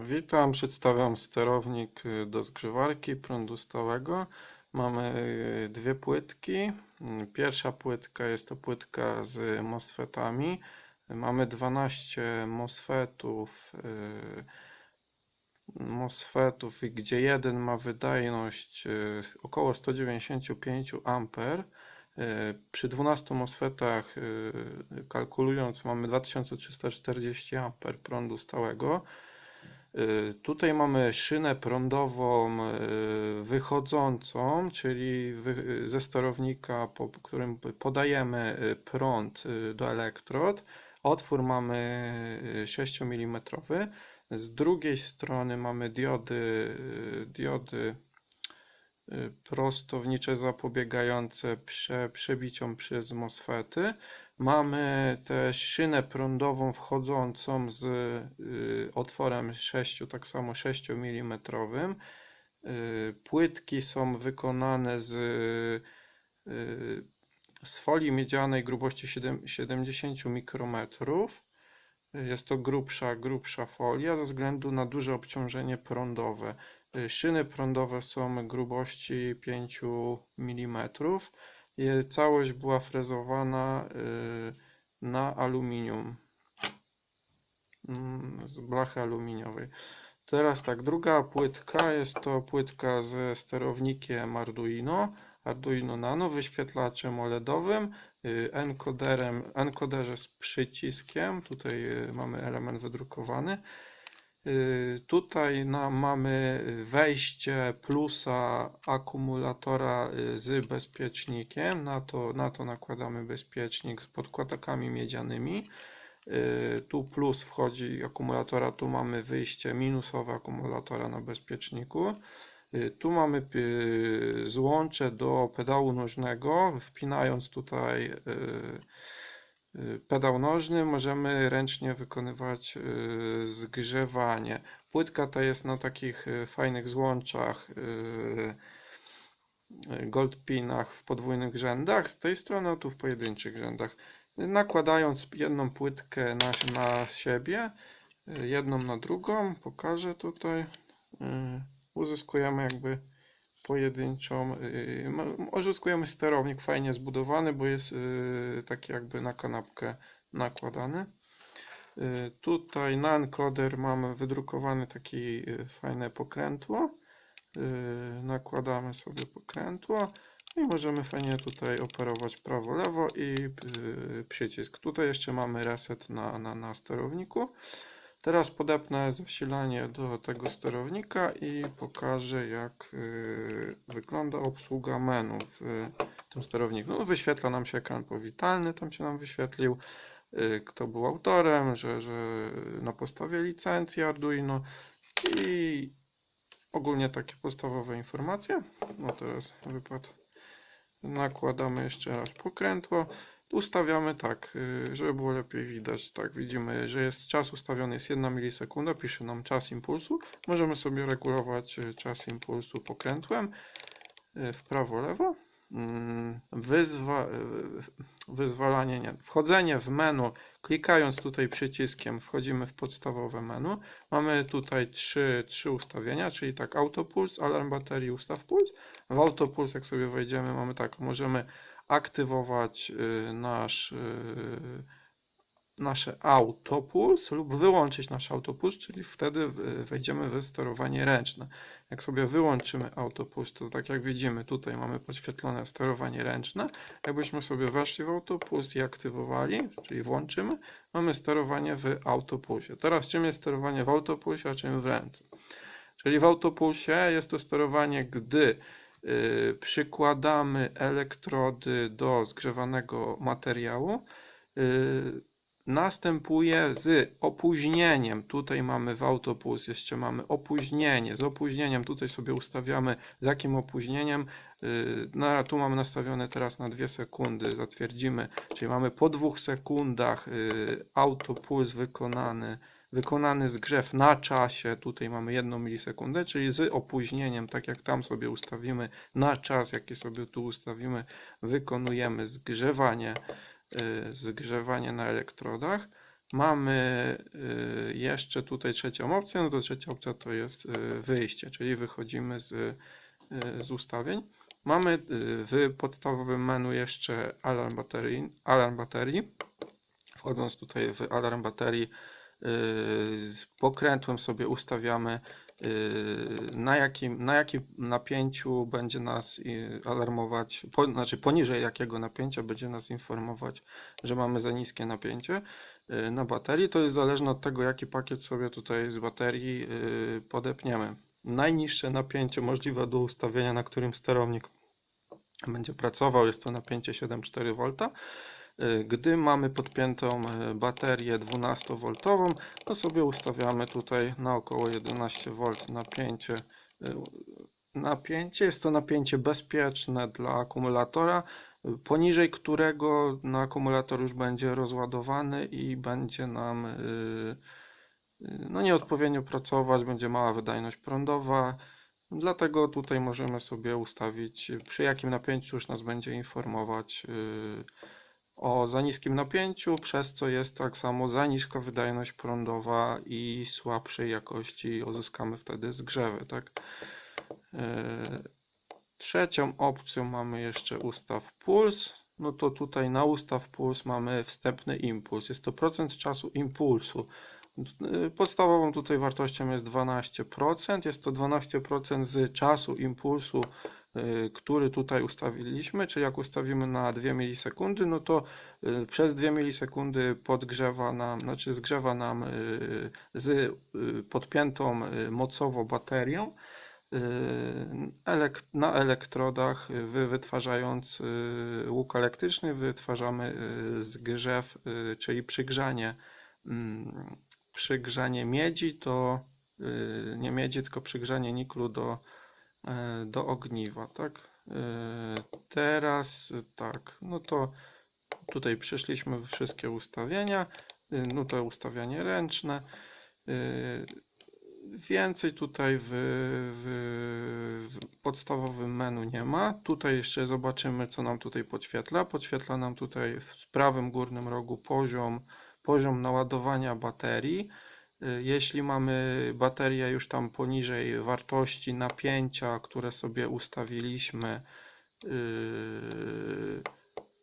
Witam, przedstawiam sterownik do zgrzewarki prądu stałego. Mamy y, dwie płytki. Pierwsza płytka jest to płytka z MOSFETami. Mamy 12 MOSFETów, y, MOSFETów, gdzie jeden ma wydajność y, około 195 A. Przy 12 MOSFETach kalkulując mamy 2340 A prądu stałego. Y, Tutaj mamy szynę prądową y, wychodzącą, czyli ze sterownika, po którym podajemy y, prąd do elektrod. Otwór mamy 6 mm. Z drugiej strony mamy diody, diody prostownicze zapobiegające prze, przebiciom przez MOSFETy. Mamy też szynę prądową wchodzącą z y, otworem 6, tak samo 6 mm. Y, Płytki są wykonane z, y, z folii miedzianej grubości 7, 70 mikrometrów. Jest to grubsza, grubsza folia ze względu na duże obciążenie prądowe. Szyny prądowe są grubości 5 mm. Całość była frezowana y, na aluminium, mm, z blachy aluminiowej. Teraz tak, druga płytka jest to płytka ze sterownikiem Arduino, Arduino Nano, wyświetlaczem OLEDowym, y, encoderem, encoderze z przyciskiem, tutaj y, mamy element wydrukowany. Y, Tutaj na, mamy wejście plusa akumulatora y, z bezpiecznikiem. Na to, na to nakładamy bezpiecznik z podkładakami miedzianymi. Y, Tu plus wchodzi akumulatora, tu mamy wyjście minusowe akumulatora na bezpieczniku. Tu mamy złącze do pedału nożnego. Wpinając tutaj pedał nożny, możemy ręcznie wykonywać y, zgrzewanie. Płytka ta jest na takich y, fajnych złączach, y, y, gold pinach w podwójnych rzędach. Z tej strony, a tu w pojedynczych rzędach. Nakładając jedną płytkę na, na siebie, y, jedną na drugą, pokażę tutaj, y, uzyskujemy jakby pojedynczą, y, ma- uzyskujemy sterownik fajnie zbudowany, bo jest y, taki jakby na kanapkę nakładany. Y, Tutaj na encoder mamy wydrukowany taki y, fajne pokrętło. Y, Nakładamy sobie pokrętło i możemy fajnie tutaj operować prawo-lewo i y, przycisk. Tutaj jeszcze mamy reset na, na, na sterowniku. Teraz podepnę zasilanie do tego sterownika i pokażę jak y, wygląda obsługa menu w y, tym sterowniku. No, wyświetla nam się ekran powitalny, tam się nam wyświetlił y, kto był autorem, że, że na podstawie licencji Arduino i ogólnie takie podstawowe informacje. No teraz wypadł. Nakładamy jeszcze raz pokrętło. Ustawiamy tak, y, żeby było lepiej widać. Tak, widzimy, że jest czas ustawiony jest 1 milisekunda, pisze nam czas impulsu. Możemy sobie regulować y, czas impulsu pokrętłem y, w prawo, lewo. Mm, Wyzwa, wyzwalanie, nie, wchodzenie w menu, klikając tutaj przyciskiem wchodzimy w podstawowe menu. Mamy tutaj trzy, trzy ustawienia, czyli tak autopuls, alarm baterii, ustaw puls. W autopuls jak sobie wejdziemy mamy tak, możemy aktywować y, nasz, y, nasze autopuls lub wyłączyć nasz autopuls, czyli wtedy wejdziemy w sterowanie ręczne. Jak sobie wyłączymy autopuls, to tak jak widzimy, tutaj mamy podświetlone sterowanie ręczne. Jakbyśmy sobie weszli w autopuls i aktywowali, czyli włączymy, mamy sterowanie w autopulsie. Teraz czym jest sterowanie w autopulsie, a czym w ręce? Czyli w autopulsie jest to sterowanie, gdy przykładamy elektrody do zgrzewanego materiału. y, Następuje z opóźnieniem. Tutaj mamy w autopuls, jeszcze mamy opóźnienie. Z opóźnieniem tutaj sobie ustawiamy z jakim opóźnieniem. y, Na, tu mamy nastawione teraz na 2 sekundy, zatwierdzimy. Czyli mamy po 2 sekundach y, autopuls wykonany wykonany zgrzew na czasie, tutaj mamy 1 milisekundę, czyli z opóźnieniem, tak jak tam sobie ustawimy na czas, jaki sobie tu ustawimy, wykonujemy zgrzewanie, y, zgrzewanie na elektrodach. Mamy y, jeszcze tutaj trzecią opcję, no to trzecia opcja to jest y, wyjście, czyli wychodzimy z, z ustawień. Mamy w podstawowym menu jeszcze alarm baterii, alarm baterii. Wchodząc tutaj w alarm baterii, z pokrętłem sobie ustawiamy y, na jakim, na jakim napięciu będzie nas y, alarmować, po, znaczy poniżej jakiego napięcia będzie nas informować, że mamy za niskie napięcie y, na baterii. To jest zależne od tego, jaki pakiet sobie tutaj z baterii y, podepniemy. Najniższe napięcie możliwe do ustawienia, na którym sterownik będzie pracował, jest to napięcie 7,4 V. Y, Gdy mamy podpiętą y, baterię 12V, to sobie ustawiamy tutaj na około 11V napięcie. y, Napięcie jest to napięcie bezpieczne dla akumulatora, poniżej którego no, akumulator już będzie rozładowany i będzie nam no, nieodpowiednio pracować, będzie mała wydajność prądowa. Dlatego tutaj możemy sobie ustawić, przy jakim napięciu już nas będzie informować o za niskim napięciu, przez co jest tak samo za niska wydajność prądowa i słabszej jakości uzyskamy wtedy zgrzewy, tak? E, Trzecią opcją mamy jeszcze ustaw puls. No to tutaj na ustaw puls mamy wstępny impuls. Jest to procent czasu impulsu. Podstawową tutaj wartością jest 12%. Jest to 12% z czasu impulsu, y, który tutaj ustawiliśmy, czyli jak ustawimy na 2 milisekundy, no to y, przez 2 milisekundy podgrzewa nam, znaczy zgrzewa nam y, z podpiętą mocowo baterią na elektrodach, wy wytwarzając łuk elektryczny, wytwarzamy zgrzew, czyli przygrzanie, przygrzanie miedzi do, y, nie miedzi, tylko przygrzanie niklu do, e, do ogniwa, tak? Y, Teraz tak, no to tutaj przeszliśmy w wszystkie ustawienia, y, no to ustawianie ręczne. y, Więcej tutaj w, w, w podstawowym menu nie ma. Tutaj jeszcze zobaczymy, co nam tutaj podświetla. Podświetla nam tutaj w prawym górnym rogu poziom, poziom naładowania baterii. Y, Jeśli mamy baterię już tam poniżej wartości napięcia, które sobie ustawiliśmy, yy,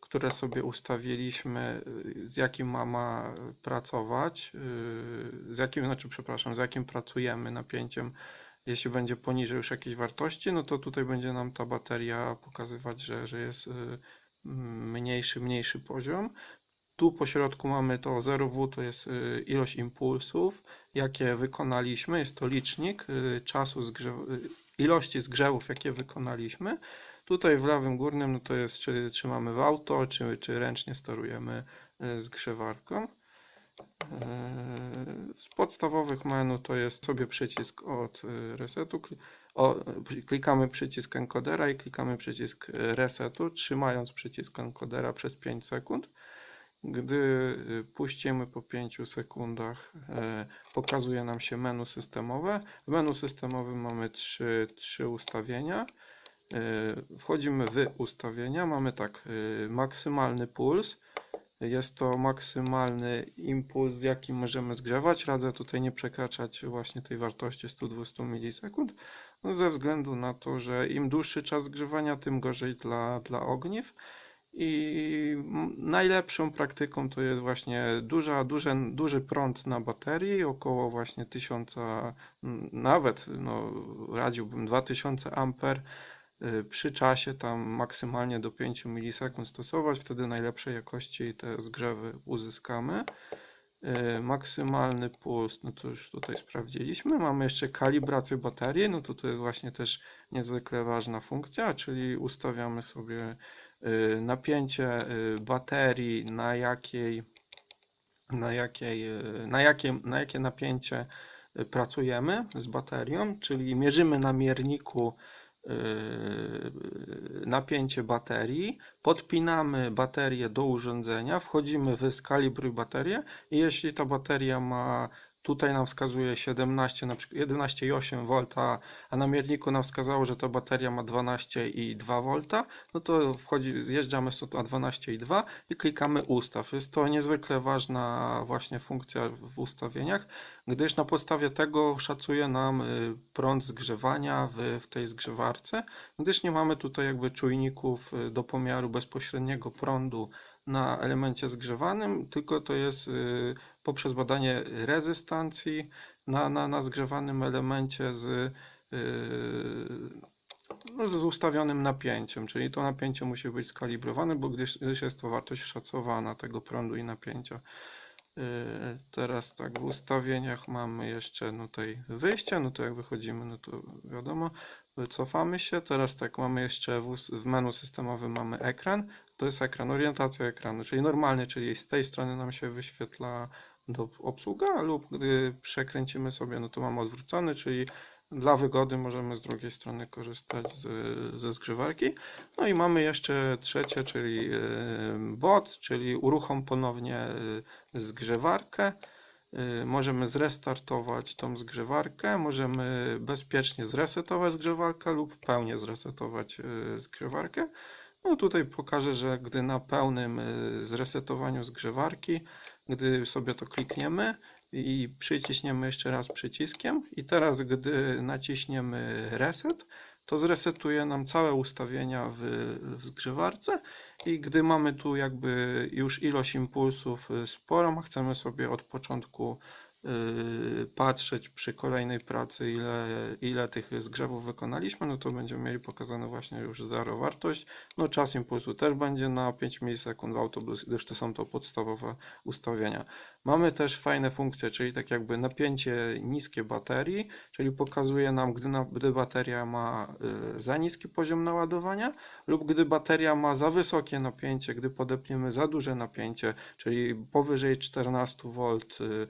które sobie ustawiliśmy, y, z jakim ma, ma pracować, y, z jakim, znaczy, przepraszam, z jakim pracujemy napięciem. Jeśli będzie poniżej już jakiejś wartości, no to tutaj będzie nam ta bateria pokazywać, że, że jest y, mniejszy, mniejszy poziom. Tu po środku mamy to 0W, to jest y, ilość impulsów, jakie wykonaliśmy. Jest to licznik y, czasu zgrzewu, ilości zgrzewów, jakie wykonaliśmy. Tutaj w lewym górnym no to jest, czy trzymamy w auto, czy, czy ręcznie sterujemy y, zgrzewarką. Z podstawowych menu to jest sobie przycisk od y, resetu. Klikamy przycisk encodera i klikamy przycisk y, resetu, trzymając przycisk encodera przez 5 sekund. Gdy y, puścimy po 5 sekundach, e, pokazuje nam się menu systemowe. W menu systemowym mamy trzy, trzy ustawienia. E, Wchodzimy w ustawienia. Mamy tak, y, maksymalny puls. Jest to maksymalny impuls, z jakim możemy zgrzewać. Radzę tutaj nie przekraczać właśnie tej wartości 120 milisekund, no ze względu na to, że im dłuższy czas zgrzewania, tym gorzej dla, dla ogniw. I najlepszą praktyką to jest właśnie duża, duże, duży prąd na baterii, około właśnie 1000, m, nawet no, radziłbym 2000 amper y, przy czasie tam maksymalnie do 5 milisekund stosować, wtedy najlepszej jakości te zgrzewy uzyskamy. Y, Maksymalny puls, no to już tutaj sprawdziliśmy. Mamy jeszcze kalibrację baterii, no to to jest właśnie też niezwykle ważna funkcja, czyli ustawiamy sobie napięcie y, baterii, na jakiej, na jakiej, y, na jakie, na jakie napięcie y, pracujemy z baterią, czyli mierzymy na mierniku y, napięcie baterii, podpinamy baterię do urządzenia, wchodzimy w skalibruj baterię i jeśli ta bateria ma Tutaj nam wskazuje 17, na przykład 11,8 V, a na mierniku nam wskazało, że ta bateria ma 12,2 V, no to wchodzi, zjeżdżamy stąd na 12,2 i klikamy ustaw. Jest to niezwykle ważna właśnie funkcja w ustawieniach, gdyż na podstawie tego szacuje nam y, prąd zgrzewania w, w tej zgrzewarce, gdyż nie mamy tutaj jakby czujników y, do pomiaru bezpośredniego prądu na elemencie zgrzewanym, tylko to jest y, poprzez badanie rezystancji na, na, na zgrzewanym elemencie z, yy, no, z ustawionym napięciem, czyli to napięcie musi być skalibrowane, bo gdyż, gdyż jest to wartość szacowana tego prądu i napięcia. Yy, Teraz tak, w ustawieniach mamy jeszcze no tutaj wyjście, no to jak wychodzimy, no to wiadomo, cofamy się. Teraz tak, mamy jeszcze w, w menu systemowym mamy ekran, to jest ekran, orientacja ekranu, czyli normalny, czyli z tej strony nam się wyświetla do obsługa lub gdy przekręcimy sobie, no to mamy odwrócony, czyli dla wygody możemy z drugiej strony korzystać z, ze zgrzewarki. No i mamy jeszcze trzecie, czyli bot, czyli uruchom ponownie y, zgrzewarkę. Y, Możemy zrestartować tą zgrzewarkę, możemy bezpiecznie zresetować zgrzewarkę lub pełnie zresetować y, zgrzewarkę. No tutaj pokażę, że gdy na pełnym y, zresetowaniu zgrzewarki, gdy sobie to klikniemy i przyciśniemy jeszcze raz przyciskiem i teraz gdy naciśniemy reset, to zresetuje nam całe ustawienia w, w zgrzewarce. I gdy mamy tu jakby już ilość impulsów y, sporą, chcemy sobie od początku patrzeć przy kolejnej pracy, ile, ile tych zgrzewów wykonaliśmy, no to będziemy mieli pokazane właśnie już zero wartość. No czas impulsu też będzie na 5 milisekund w autobus, gdyż to są to podstawowe ustawienia. Mamy też fajne funkcje, czyli tak jakby napięcie niskie baterii, czyli pokazuje nam, gdy, na, gdy bateria ma y, za niski poziom naładowania lub gdy bateria ma za wysokie napięcie, gdy podepniemy za duże napięcie, czyli powyżej 14 V y, y,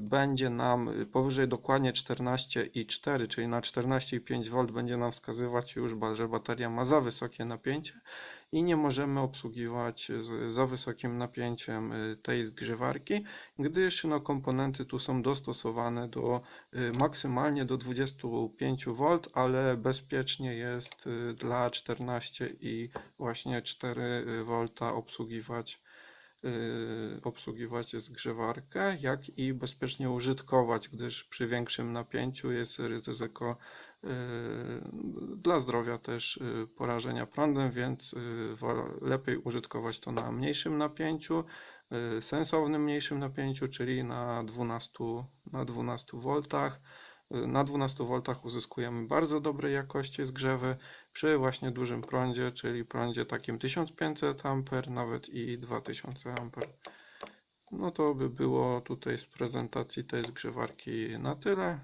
będzie nam y, powyżej dokładnie 14,4, czyli na 14,5 V będzie nam wskazywać już, że bateria ma za wysokie napięcie i nie możemy obsługiwać za wysokim napięciem y, tej zgrzewarki, gdyż no, komponenty tu są dostosowane do y, maksymalnie do 25 V, ale bezpiecznie jest y, dla 14 i właśnie 4 V obsługiwać y, obsługiwać zgrzewarkę, jak i bezpiecznie użytkować, gdyż przy większym napięciu jest ryzyko y, dla zdrowia też y, porażenia prądem, więc lepiej użytkować to na mniejszym napięciu, sensownym mniejszym napięciu, czyli na 12, na 12 V. Na 12 V uzyskujemy bardzo dobrej jakości zgrzewy przy właśnie dużym prądzie, czyli prądzie takim 1500 A, nawet i 2000 A. No to by było tutaj z prezentacji tej zgrzewarki na tyle.